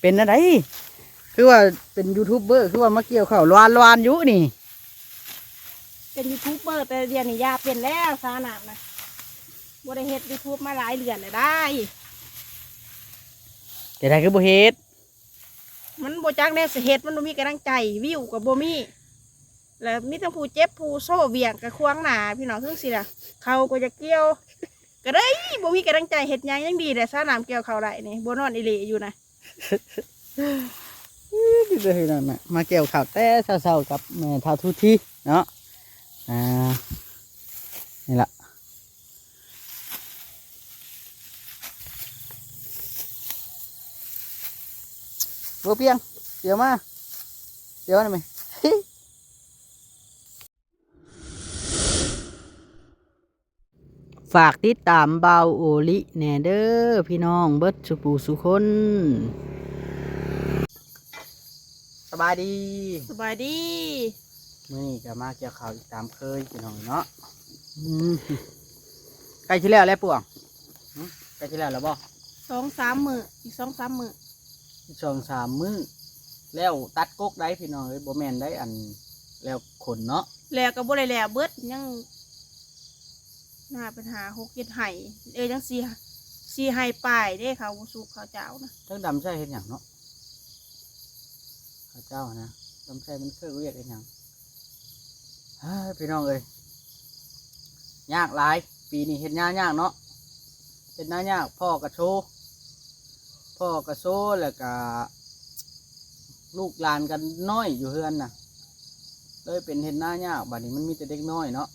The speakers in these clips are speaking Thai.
เป็นอะไรคือว่าเป็นยูทูบเบอร์คือว่ามาเกี่ยวข้าวลวานลวานอยู่นี่ เป็นยูทูบเบอร์แต่เดียวนี้ยาเป็นแล้วสาหนามนะบริเฮ็ดยูทูบมาหลายเดือนเลยได้แต่ได้คือบ่เฮ็ดมันโบจักแน่สิเฮ็ดมันบ่มีกำลังใจวิวกับโบมีแล้วมีทั้งผู้เจ็บผู้โซ่เบี่ยงกับควางหนาพี่น้องคือสิล่ะเขาก็จะเกี่ยวก็ได้บ่มีกำลังใจเฮ็ดหยังยังดีแต่สาหนามเกี่ยวเขาได้นี่บ่นอนอีหลีอยู่นะ ดีเลยนะแม่มาเกี่ยวข่าวแต่เช้าๆกับแม่ทาทุทีเนาะอ่านี่ล่ะบ่เพียงเดี๋ยวมาเดี๋ยวนี่ไหม ฝากติดตามเบาโอลิแหน่เด้อพี่น้องเบิดสุปูสุคนสบายดีสบายดีมื่อนี้ก็มาเกี่ยวข่าวอีกตามเคยพี่น้องเนาะอืมใกล้ที่แล้วแล้วปวงหึใกล้ที่แล้วแล้วบ่สองสามมืออีกสองสามมืออีกสองสามมื้อแล้วตัดกกได้พี่น้องเอ้ยบ่แม่นได้อันแล้วขนเนาะแล้วก็บ่ได้แล้วเบิดยัง หน่าปัญหาหกเจ็ดไห้เอ้ยยังสี่สี่ไห้ปลายเด้เขาสุกเขาเจ้านะทั้งดำใช่เห็นอย่างเนาะข้าเจ้านะดำใช่มันเคยเรียกเห็นอย่างเฮ้ยพี่น้องเอ้ยยากหลาย ปีนี้เห็นยากยากเนาะเห็นหน้ายากพ่อกระโชพ่อกระโชว์แล้วก็ลูกหลานกันน้อยอยู่เฮือนน่ะเลยเป็นเห็นหน้ายากบัดนี้มันมีแต่เด็กน้อยเนาะ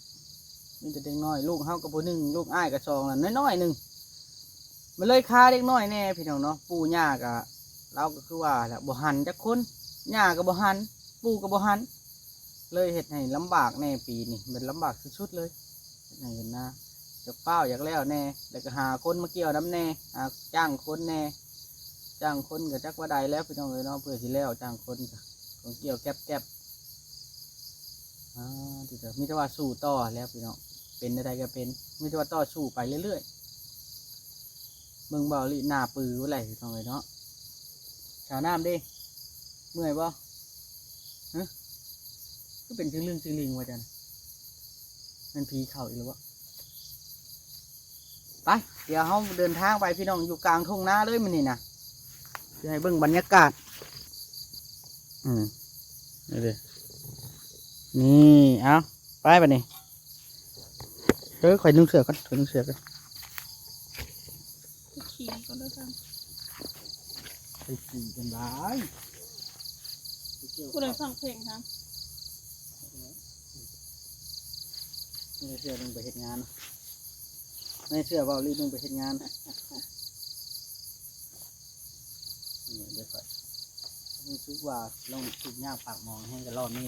มีแต่เด็กน้อยลูกเฮากับผู้หนึ่งลูกอ้ายกับสองน่ะน้อยๆหนึ่งมันเลยค่าเด็กน้อยแน่พี่น้องเนาะปู่ย่ากะเราก็คือว่าแหละบ่หันจักคนย่าก็บ่หันปู่ก็บ่หันเลยเฮ็ดให้ลำบากแน่ปีนี้เป็นลำบากสุดๆเลยเฮ็ดให้เห็นนะอยากเป้าอยากแล้วแน่แล้วก็หาคนมาเกี่ยวน้ำแน่หาจ้างคนแน่จ้างคนก็จักว่าใดแล้วพี่น้องเลยเนาะเพื่อสิแล้วจ้างคนก็ของเกี่ยวแก๊บแก๊บอ่าที่เถอะมีแต่ว่าสู้ต่อแล้วพี่น้อง เป็นได้ก็เป็นมีแต่ว่าต่อสู้ไปเรื่อยๆเบิ่งเบาลิหน้าปืออะไรทองเลยเนาะชาวน้ำดิเมื่อยบ่ฮะก็เป็นชื่อเรื่องชื่อลิงว่าจันมันผีเข่าอีกแล้ววะไปเดี๋ยวเราเดินทางไปพี่น้องอยู่กลางทุ่งนาเลยมันนี่นะจะให้เบิ่งบรรยากาศ อืมนี่เลยนี่ เอาไปปนี่ เฮ้ยข่อยนุ่งเสือก่อนข่อยนุ่งเสือก่อนขี่ก็ได้กันไปขี่กันได้ไปเที่ยวผู้ใดฟังเพลงครับไม่เชื่อลุงไปเฮ็ดงานไม่เชื่อว่าลีลุงไปเฮ็ดงานนี่เดี๋ยวก่อนรู้สึกว่าลองคิดยากปากมองให้กันรอบนี้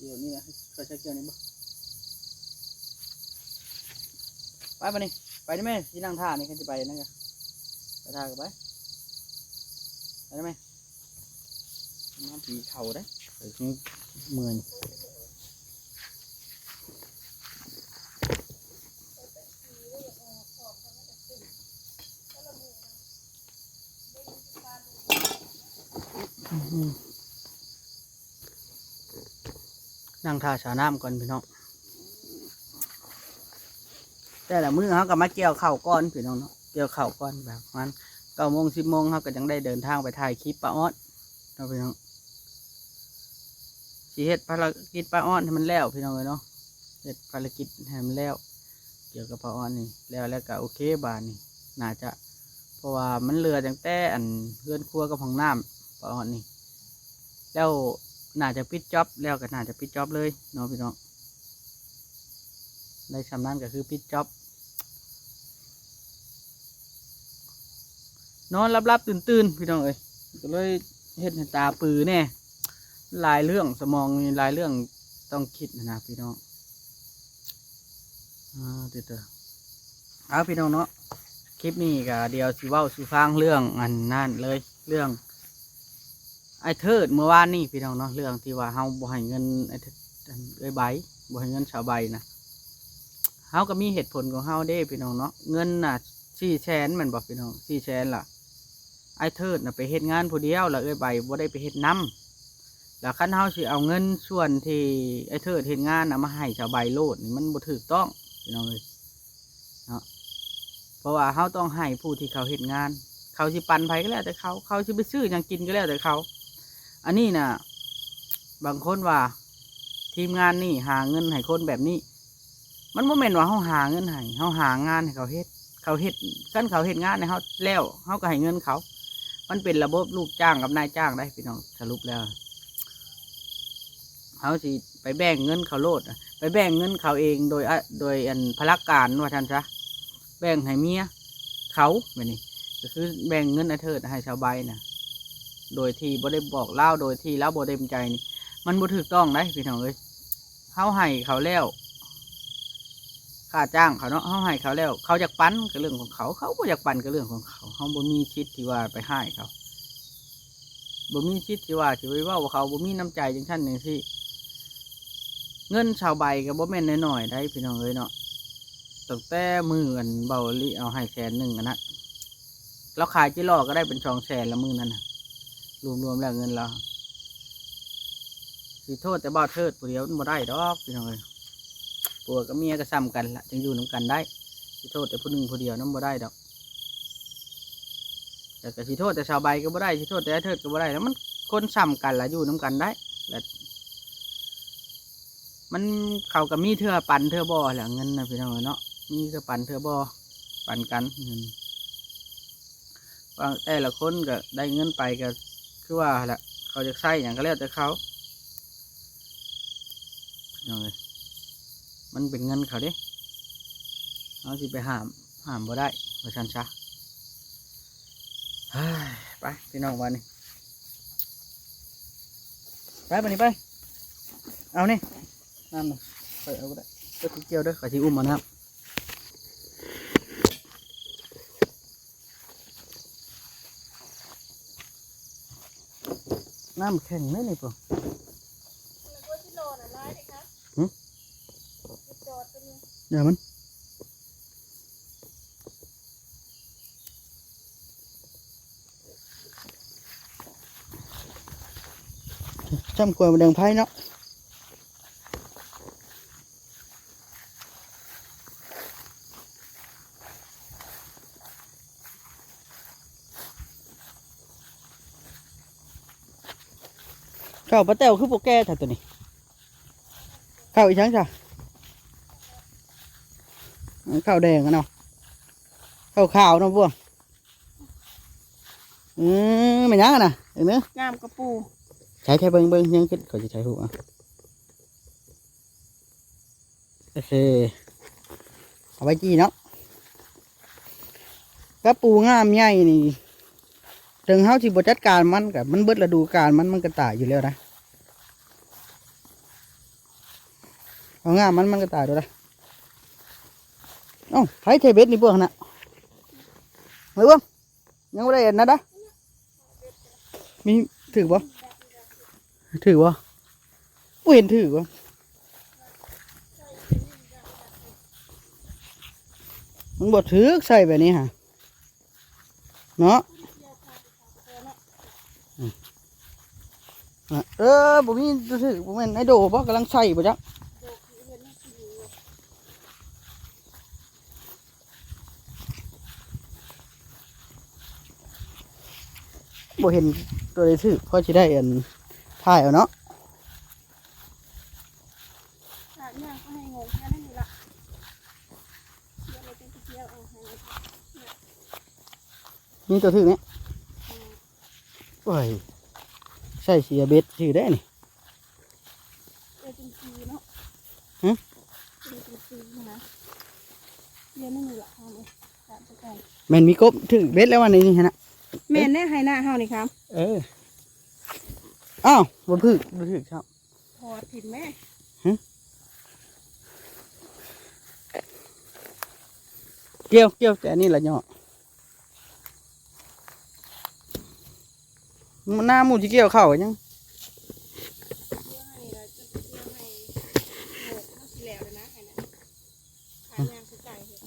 เดี๋ยวนี้นะเครใช้เกี่ยวนี้บ่ไปปะนี่ไปได้ไหมที่นั่งท่านี่เขาจะไปนั่นกันไปท่ากันไปไปได้ไหมน้ำผีเข่าได้ไปที่เมือน นั่งท่าชาน้ำก่อนพี่น้องแต่ละมื้อเขาก็มาเกี่ยวเข่าก้อนพี่น้องเนาะเกี่ยวเข่าก้อนแบบมันเก้าโมงสิบโมงเขาก็ยังได้เดินทางไปถ่ายคลิปป้าอ้อนเนาะพี่น้องสิเฮ็ดภารกิจป้าอ้อนให้มันแล้วพี่น้องเลยเนาะเฮ็ดภารกิจให้มันแล้ว เกี่ยวกับป้าอ้อนนี่แล้วแล้วก็โอเคบานนี่น่าจะ เพราะว่ามันเหลือตั้งแต่อันเพื่อนครัวกับห้องน้ำป้าอ้อนนี่แล้ว น่าจะปิดจ็อบแล้วก็น่าจะปิดจ็อบเลยเนาะพี่น้องได้ชำนาญก็คือปิดจ็อบนอนรับรับตื่นตื่นพี่น้องเอ้ยก็เลยเห็นตาปือแน่หลายเรื่องสมองมีหลายเรื่องต้องคิดนะพี่น้องอ่าเดี๋ยวเดี๋ยวเอาพี่น้องเนาะคลิปนี้ก็เดี๋ยวสิว้าสิฟังเรื่องอันนั่นเลยเรื่อง ไอ้เทิดเมื่อวานนี่พี่น้องเนาะเรื่องที่ว่าเฮาบ่ให้เงินไอ้เทิดอันเอ้ยใบบ่ให้เงินชาวใบนะเฮาก็มีเหตุผลของเฮาเด้พี่น้องเนาะเงินน่ะสี่แสนมันบอกพี่น้องสี่แสนล่ะไอ้เทิดน่ะไปเฮ็ดงานผู้เดียวแล้วเอ้ยใบบ่ได้ไปเฮ็ดนํแล้วคันเฮาสิเอาเงินส่วนที่ไอ้เทิดเฮ็ดงานน่ะมาให้ชาวใบโลดนี่มันบ่ถูกต้องพี่น้องเอ้ยเนาะเพราะว่าเฮาต้องให้ผู้ที่เขาเฮ็ดงาน เขาสิปันไผก็แล้วแต่เขา เขาสิไปซื้อหยังกินก็แล้วแต่เขา อันนี้นะบางคนว่า ทีมงานนี่หาเงินให้คนแบบนี้ มันโมเมนว่าเขาหาเงินให้เขาหางานให้เขาเฮ็ด เขาเฮ็ดกันเขาเฮ็ดงานให้เขาแล้วเขาก็ให้เงินเขา มันเป็นระบบลูกจ้างกับนายจ้างได้พี่น้องสรุปแล้วเขาสิไปแบ่งเงินเขาโลดไปแบ่งเงินเขาเองโดยอะโดยอันพลักการว่าท่านซะแบ่งให้เมียเขาแบบนี้ก็คือแบ่งเงินอาเทิดให้ชาวใบนะ โดยที่บ่ได้บอกเล่าโดยที่เล่าบ่เต็มใจนี่มันบ่ถูกต้องได้พี่น้องเอ้ยเขาให้เขาแล้วค่าจ้างเขาเนาะเขาให้เขาแล้ว เขาอยากปันก็เรื่องของเขา เขาบ่อยากปันก็เรื่องของเขาเขาบ่มีชิดที่ว่าไปให้เขาบ่มีชิดที่ว่าที่ไปเว่าว่าเขาบ่มีน้ำใจจังชั้นหนึ่งที่เงินชาวใบก็บ่แม่นน้อยๆได้พี่น้องเอ้ยเนาะตั้งแต่มือกันเบาลิเอาให้แสนหนึ่งอันนะเราขายจิโร่ก็ได้เป็นชองแสนละมือนั่นน่ะ รวมๆแล้วเงินเราสิโทษแต่บ่าวเทิดผู้เดียวมันบ่ได้ดอกพี่น้องเอ้ยปัวกับเมียก็ซ้ำกันละจึงอยู่น้กันได้สิโทษแต่ผู้หนึ่งผู้เดียวนั่นบ่ได้ดอก แต่ก็สิโทษแต่ชาวใบก็บ่ได้สิโทษแต่ไอ้เทิดก็บ่ได้แล้วมันคนซ้ำกันละอยู่น้กันได้และมันเขากับมีเทื่อปันเทื่อบ่แหละเงินนะพี่น้องเนาะมีเทื่อปันเทื่อบ่ปันกันเงินแต่ละคนก็ได้เงินไปก็ คือว่าแหละเขาจะใช้อย่างก็แล้วแต่เขาเอาเลยมันเป็นเงินเขาด้เอาสิไปห้ามห้ามบ่ได้ประชันชะเฮ้ยไปพี่น้องวันนี้ไปวันนี้ไป เอานี่น้ำมาไปเอาก็ได้ไปคุกเกี่ยวด้วยขอที่อุ้มมานะครับ น้ำแข็งเลยนี่ปะหึเดี๋ยวมันจำกล้วยมาแดงไพ่เนาะ ข้าวปลาแต้วคือโปแก่ถ่ายตัวนี้ข้าวอีกชั้งจ้ะข้าวแดงอะเนาะข้าวขาวเนาะพวกอืมไม่ยังอะนะเห็นไหมงามกระปูใช้ใช้เบิ้งเบิ้งยังคิดเขาจะใช้หูอะโอเคเอาไปจีเนาะกระปูงามใหญ่นี่ ถึงเฮาสิบ่จัดการมันกับมันเบิดฤดูกาลมันมันก็ตายอยู่แล้วนะเอางามันมันก็ตายด้วยนะเอ้าไผเทเบ็ดนี่เบื้องน่ะเฮ้ยเบื้องยังไม่ได้เห็นนะนะมีถือบ่ถือวะบ่เห็นถือวะมันบดถือใส่แบบนี้ฮะเนาะอืมอะ เออผมมีรู้สึกผมเห็นไอ้โดบ่กำลังใส่บ่จ๊ะบ่เห็นตัวได้ถือพอจะได้อันถ่ายเอาเนาะอะเนี่ยก็ให้งงแค่นั้นนี่ละเดี๋ยวเราจะไปเที่ยวเอาให้นี่ตัวถือเนี่ยโอ้ยใส่เสียเบ็ดถือได้นี่เออเป็นปีเนาะหึเออเป็นปีนะเดี๋ยวนั่นนี่ละเอาเลยตามไปก่อนแมันมีกบถือเบ็ดแล้ววันนี้นี่ฮะนะแม่นแน่ให้หน้าเฮานี่ครับ เอออ้าวบนพืชบนพืชครับพอถิ่นแม่เกี่ยวเกี่ยวแต่อันนี่ละเนาะ มัน หน้าหมูที่เกี่ยวเข้าวยังเที่ยวให้เราจะเที่ยวให้โหกมันสิแล้วเลยนะให้นะขายยางคือไก่เห็ด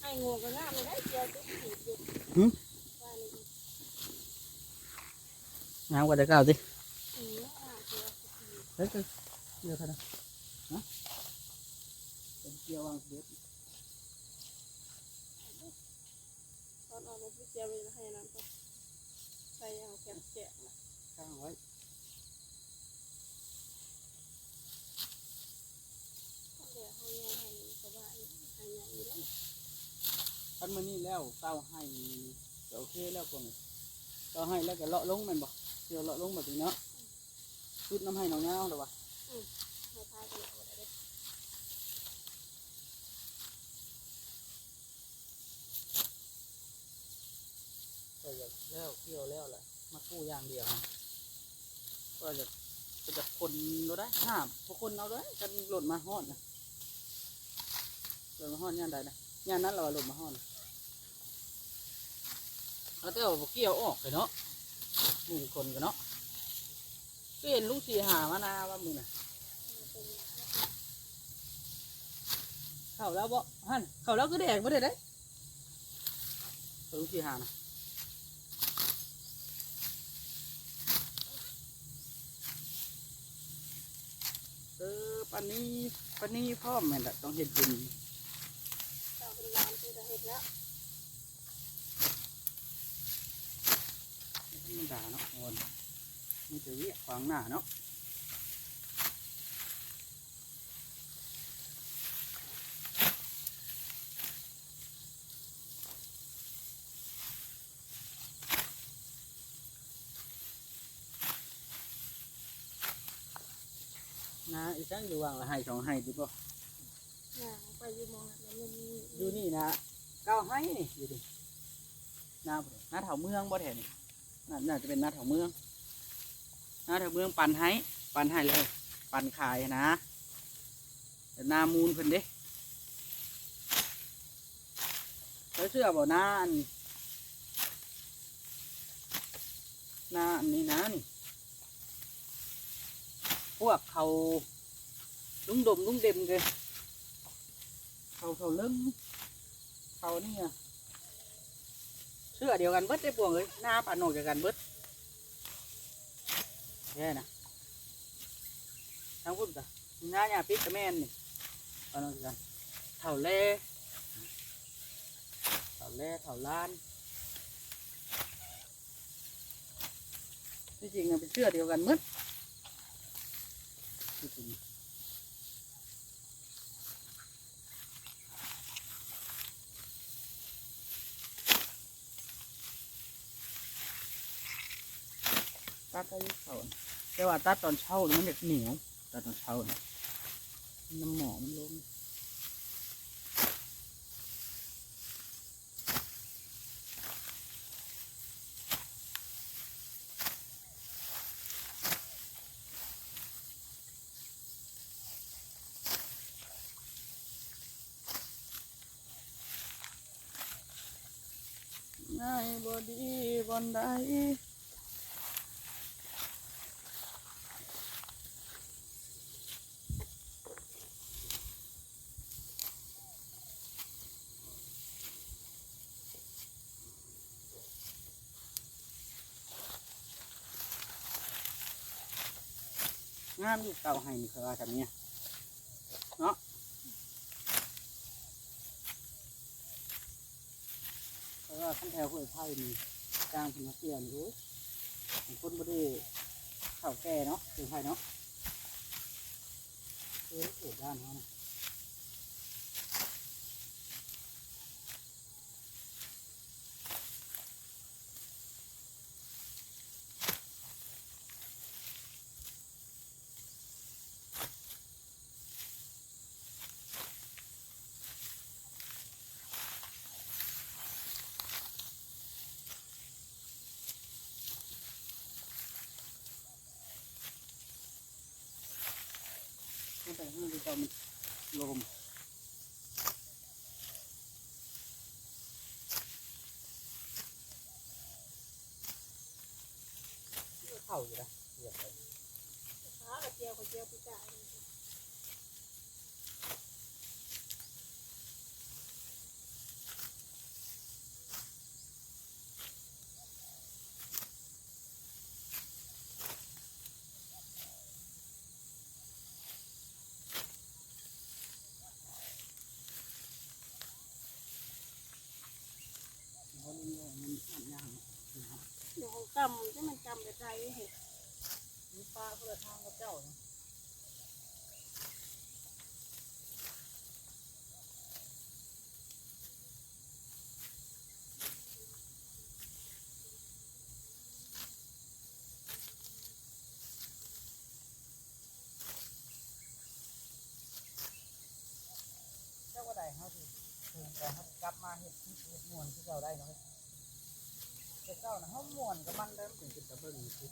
ให้งวงก็งามเลยได้เจียวจุ๊บจีบอยู่ว่านี่น้ำกว่าจะเก้าวสิอืมอ่าเจียวจุ๊บจีบเฮ้ยเกี่ยวกันนะฮะ เป็นเกี่ยววางเด็ดตอนออกมาพูดเจียวไปให้น้ำก็ใส่เอาแกะแกะนะข้างไว้เดี๋ยวให้ยายให้ชาวบ้านให้ยายอยู่แล้วพันมานี่แล้วเต้าให้ก็โอเคแล้วพวกนี้เต้าให้แล้วก็เลาะลงแมันบ่เกี่ยวเลาะลงแบบนี้เนาะชุดน้ำให้น้องเงาเดี๋ยววะให้พากันเอาได้ ก็จะ แล้วเกี่ยวแล้วแหละมากู้อย่างเดียวก็จะก็จะคนเราได้ห้ามพวกคนเอาเลยกันหล่นมาฮอดนะหล่นมาฮอดย่านใดนะย่านนั้นเราหล่นมาฮอดนแล้วแต่ว่าเกี่ยวออกเลยเนาะหนึ่งคนกันเนาะก็เห็นลุงสีหามานาว่ามึงน่ะเข้าแล้วบ่ฮั่นเข้าแล้วก็แดงบ่ได้เด้ลุงสีหานะ เออ ปันนี้ปันนี้พ่อแม่ละต้องเห็ดบุญต่อเป็นร้านที่จะเห็ดแล้วมันด่าเนาะโอนมีแต่เวียขวางหน้าเนาะ นะอีจังอยู่วางละให้สองให้ดีป่ะย่างไปอยู่มองแล้วมันมีอยู่นี่นะเก้าให้นี่อยู่ดิหน้าบ่ได้หน้าแถวเมืองบ่แถวนี่น่าน่าจะเป็นหน้าแถวเมืองหน้าแถวเมืองปันให้ปันให้เลย ปันขายนะแต่หน้ามูลเพิ่นเด้เขาเชื่อบ่หน้าอันหน้าอันนี้นะนี่ พวกเขาลุงดมลุงเด็มเกยเขาเขาเริ่มเขานี่อะเสื้อเดียวกันเบิดได้ปวงเลยหน้าปานโหนกเดียวกันเบิดแย่นะทั้งพุ่นจ้ะหน้าหยาปิดกับแม่นนี่ปานโหนกเดียวกันเท่าเล่เท่าเล่เท่าล้านที่จริงอะเป็นเสื้อเดียวกันหมด ที่จริงตัดได้เขาแต่ว่าตัดตอนเช้ามันจะเหนียวตัดตอนเช้าน่ะน้ำหมอมันลงง่าย บอดีบอนใดงามอยู่เก่าให้นี่คือว่าแบบนี้เนาะ เพราะว่าขั้นแถวห้วยไผ่นี่กลางเป็นมาเสียนด้วยคนบ่ได้ข้าวแก่เนาะห้วยไผ่เนาะเออเกิดด้านเขานะ แต่ข้างในมลมเข้าอยู่นะำที่มันกำแบบไรเห็นมีปลาคนละทางกับเจ้านะเจ้าก็ได้เขาสิถึงแต่เขากลับมาเห็ดที่เห็ดมวนที่เจ้าได้เนาะ แต่เจ้านะห้องมวนกับมันเด้มถึงจุดตะเบิ่งคือ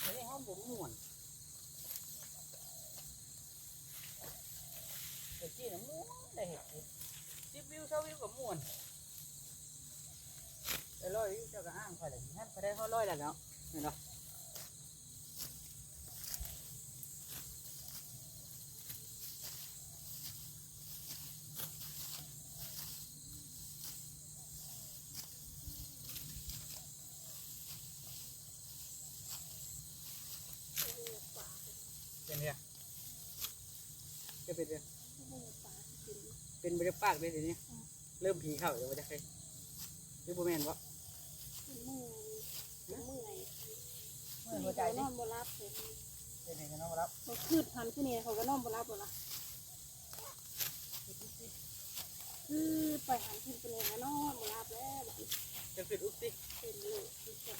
แต่นี่เขาบ่มวนแต่ที่น่ะม่วนได้เห็ดสิบวิวเท่าวิวกับม่วนแต่ร้อยวิวเจ้าก็อ้างไปเลยแฮะไปได้เขาร้อยแล้วเนาะนี่เนาะ เป็นเนี่ยจะเป็นเนี่ย เป็นบริปากเลยทีนี้ เริ่มผีเข้าเดี๋ยวมันจะใครหรือโบแมนวะเมื่อยเมื่อยเมื่อหัวใจนดิอนบ่รับเลยเป็นยังไงน้องรับเขาคืดพันขึ้นนี่เขาก็นอนบ่รับบ่ละคือไปหันขึ้นไปเลยนอนบ่รับแล้วจะเป็นอุ๊บสิเป็นลูกที่สอง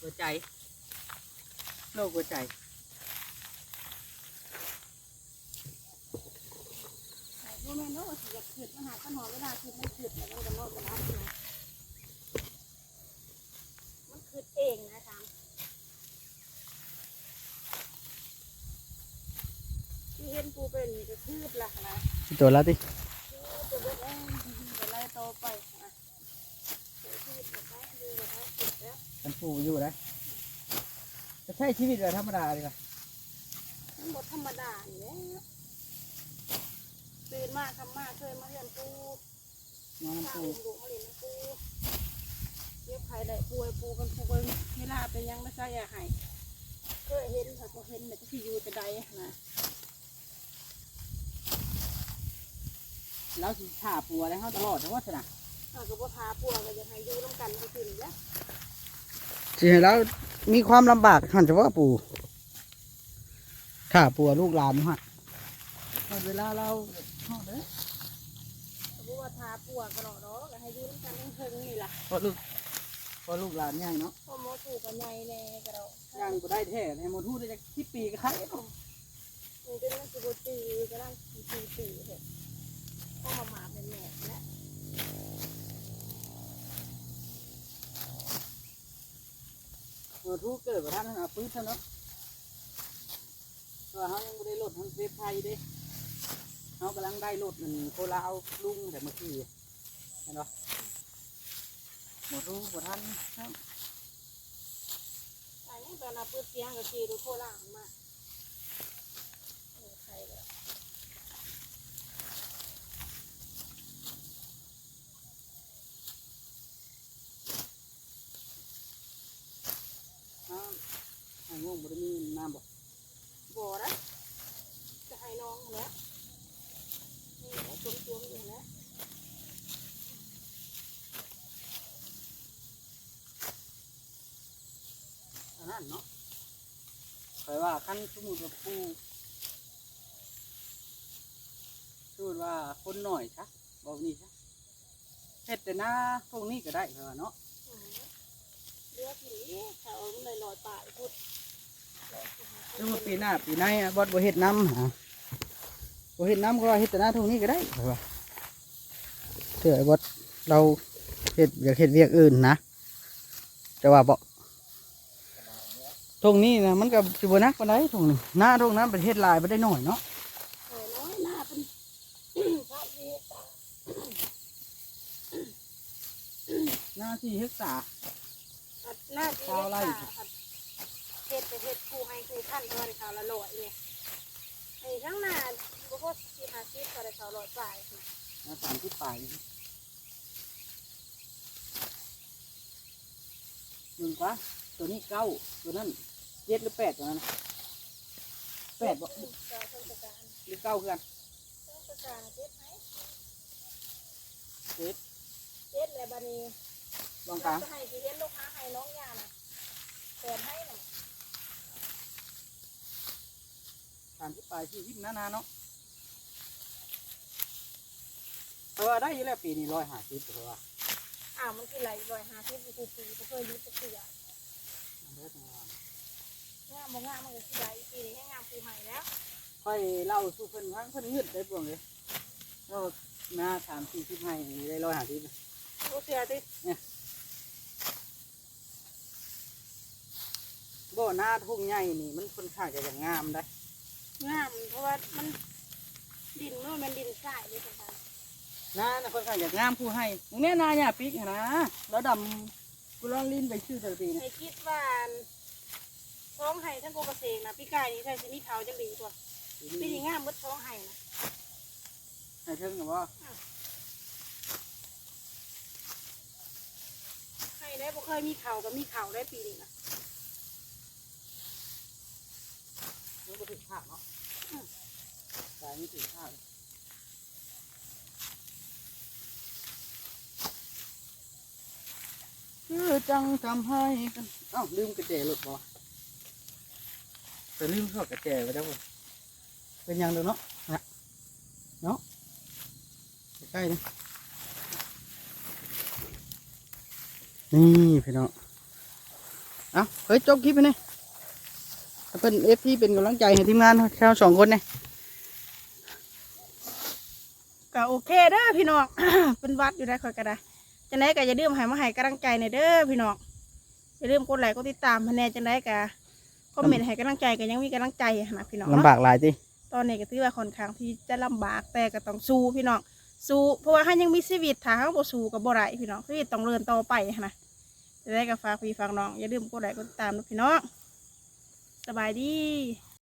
หัวใจโรคหัวใจ พ่แม่เนาะสิอยากขึ้นมาหาขันหอเวลาขึ้นมันขึ้นแล้วมันก็นอนบ่รับเลยมันขึ้นเองนะคะที่เห็นปูเป็นนี่ก็คืบละนะตัวละดิตัวเล็กเองเดี๋ยวไล่โตไปนะขึ้นดูแบบนั้นติดแล้วมันปูอยู่นะจะใช้ชีวิตแบบธรรมดาเลยค่ะมันบทธรรมดาอยู่แล้วตื่น มาทำมาเคยมาเรียนปูนอนข้าปูวบุกมาเรียนปูเย็บไข่ได้ปูไอ้ปูกันปูกันเวลาเป็นยังไม่ใช่อาหายเคยเห็นค่ะก็เห็นแต่ที่อยู่แต่ใดนะแล้วสิถ่าปัวแล้วเขาตลอดทั้งวัฒนะเอาก็บ่ทาปูก็ยังให้อยู่น้ำกันไปถึงแล้วสิให้แล้วมีความลำบากหันเฉพาะปูถ่าปัวลูกหลานฮะเวลาเรา เข้าเด้อก็บ่ว่าทาปูก็หรอกเนาะก็ให้อยู่น้ำกันเพิ่งนี่ล่ะเพราะลูกเพราะลูกหลานใหญ่เนาะพ่อหมอถูกกันใหญ่แน่ก็เราย่างก็ได้แท้ในหมดทู่ได้จากที่ปีก็ขายเนาะมันเป็นมันสิบตีก็ร่างสี่สี่ปีเห็นพ่อมาหมาเป็นแม่และหมดทู่เกิดกับท่านนั้นเอาปื้ดเท่านั้นตัวเขายังไม่ได้รถทางเว็บไทยเด้ เขากำลังได้รถหนึ่งโคลาวลุงแต่เมื่อกี้เห็นปะหมดทู่กับท่านครับอันนี้เป็นอาปืนเสียงกับจีดูโคล่างมาเออใครเลยน้ำให้ง่วงบริมีน้ำบอกบ่อนะจะให้น้องแล้ว นี่นะตัวตัวอยู่นะอันนั้นเนาะคอยว่าขั้นสมมุติว่าผู้พูดว่าคนหน่อยซะบอกนี่ซะเฮ็ดแต่หน้าพวกนี้ก็ได้เหรอเนาะอืมเลือกผีเขาเลยลอยป่าไปพูดถ้าว่าปีหน้าปีในอะบอดบ่เฮ็ดน้ำหา บ่เฮ็ดน้ำก็ว่าเฮ็ดแต่หน้าตรงนี้ก็ได้ข้อยว่าเถื่อไอ้บอดเราเฮ็ดอยากเฮ็ดเวียกอื่นนะจะว่าบ่ตรงนี้นะมันก็สิบ่นักปานใดตรงนี้หน้าตรงนั้นประเทศลายบ่ได้น้อยเนาะเออน้อยหน้าเป็นพระดีหน้าที่เฮกตาร์หัดหน้าดีเปล่าไล่หัดเฮ็ดไปเฮ็ดคู่ให้คู่ท่านเท่าไรเขาละลอยเนี่ยไอ้ข้างหน้าบ่พอสิหาสิเท่าไรเขาลอยปลายนะสามที่ปลายหนึ่งกว่าตัวนี้เก้าตัวนั้นเจ็ดหรือแปดตัวนั้นน่ะแปดบ่เจ้าเพิ่นประกาศหรือเก้าคือกันเพิ่นประกาศเฮ็ดไหมเจ็ดเฮ็ดแล้วบัดนี้ ลองกลางจะให้สิเฮ็ดลูกค้าให้น้องยาน่ะแปดให้น่ะ สามที่ปลายที่ยิ้มนานๆเนาะแต่ว่าได้อยู่แล้วปีนี้ร้อยห้าสิบเพราะว่าอ้าวมันคือไหลร้อยห้าสิบปีปีบ่เคยยึดสักเทื่อมันเลิศมากงามบ่งามมันก็สิไหลปีนี้ให้งามปูให้แล้วค่อยเล่าสู่เพิ่นฟังเพิ่นเงืดได้ปวงเลยเราหน้าสามสี่สิบให้ได้ร้อยห้าสิบบ่เชื่อติบ่หน้าทุ่งใหญ่นี่มันค่อนข้างจะอย่างงามได้ งามเพราะว่ามันดินมันเป็นดินทรายเลยค่ะหน้าน่ะค่อนข้างจะงามผู้ให้ตรงเนี้ยหน้าเนี่ยปีกหั้นนะแล้วดำกุลองลินไปชื่อแต่ละปีนะ ให้คิดว่าท้องไห้ท่านโกเกษตรนะพี่กายนี่ใช่สิมีเขาจังดีกว่าปีปีนี้นี้งามหมดท้องไห้นะให้เทิงหรือว่าไห้ได้บ่เคยมีเขาก็มีเขาได้ปีนี้นะ มันบ่ถึงภาคเนาะสายไม่ถึงภาคคือจังทำให้กันเอ้าลืมกระเจหลุดบ่แต่ลืมทอดกระเจไปแล้วบ่เป็นหยังเดูเนาะนะเนาะใกล้ๆนี่นี่พี่น้องเอ้าเฮ้ยจบคลิปไปนี่ ถ้าเป็นเอฟที่เป็นกำลังใจให้ทีมงานเราสองคนเนี่ยก็โอเคเด้อพี่น้อง เป็นหวัดอยู่ได้คอยก็ได้จังไดก็อย่าลืมให้มาให้กำลังใจในอยเด้อพี่น้องอย่าลืมกดไลค์กดติดตามพันแน่จังไดก็คอมเมนต์ให้กำลังใจก็ยังมีกำลังใจหั้นนะพี่น้องเนาะลำบากหลายทีตอนนี้ก็ถือว่าค่อนข้างที่จะลำบากแต่ก็ต้องสู้พี่น้องสู้เพราะว่าท่านยังมีชีวิตถ้าเขาบ่สู้กับบ่ไรพี่น้องชีวิตต้องเดินต่อไปหั้นนะจะได้กับฝากพี่ฝากน้องอย่าลืมกดไลค์กดติดตามนะพี่น้อง สบายดี